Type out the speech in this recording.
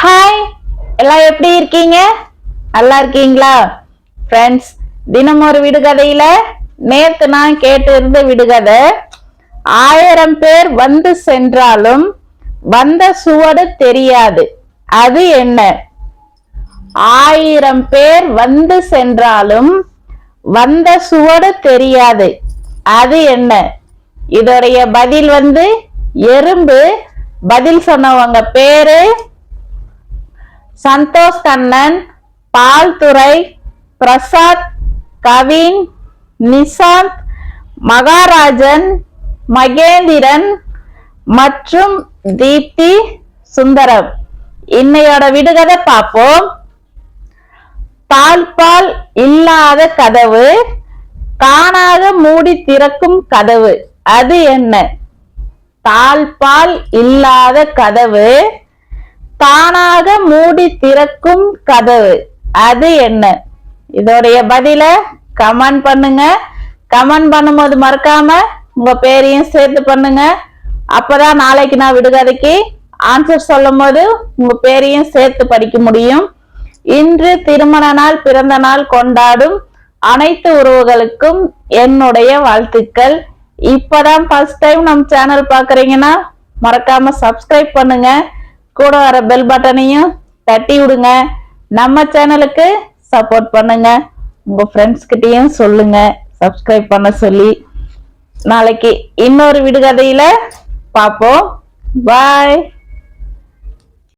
Hi எல்லாம் எப்படி இருக்கீங்க? நல்லா இருக்கீங்களா? ஃப்ரெண்ட்ஸ் தினம் ஒரு விடுகதையில நேத்து நான் கேட்டு இருந்த விடுகதை ஆயிரம் பேர் வந்து சென்றாலும் வந்த சுவடு தெரியாது. அது என்ன? ஆயிரம் பேர் வந்து சென்றாலும் வந்த சுவடு தெரியாது. அது என்ன? இதோடைய பதில் வந்து எறும்பு. பதில் சொன்னவங்க பேரு சந்தோஷ் கண்ணன் பால்துரை பிரசாத் கவின் நிசாந்த் மகாராஜன் மகேந்திரன் மற்றும் தீப்தி சுந்தரம். இன்னையோட விடுகதை பார்ப்போம். தாழ்பால் இல்லாத கதவு காணாத மூடி திறக்கும் கதவு. அது என்ன? தாழ்பால் இல்லாத கதவு தானாக மூடி திறக்கும் கதவு. அது என்ன? இதோடைய பதில கமெண்ட் பண்ணுங்க. கமெண்ட் பண்ணும்போது மறக்காம உங்க பேரையும் சேர்த்து பண்ணுங்க. அப்பதான் நாளைக்கு நான் விடுகதைக்கு ஆன்சர் சொல்லும் போது உங்க பேரையும் சேர்த்து படிக்க முடியும். இன்று திருமண நாள் பிறந்த நாள் கொண்டாடும் அனைத்து உறவுகளுக்கும் என்னுடைய வாழ்த்துக்கள். இப்பதான் ஃபர்ஸ்ட் டைம் நம்ம சேனல் பாக்குறீங்கன்னா மறக்காம சப்ஸ்கிரைப் பண்ணுங்க. கூட வர பெல் பட்டனையும் தட்டி விடுங்க. நம்ம சேனலுக்கு சப்போர்ட் பண்ணுங்க. உங்க ஃப்ரெண்ட்ஸ் கிட்டேயும் சொல்லுங்க. சப்ஸ்கிரைப் பண்ண சொல்லி. நாளைக்கு இன்னொரு விடுகதையில பார்ப்போம். பாய்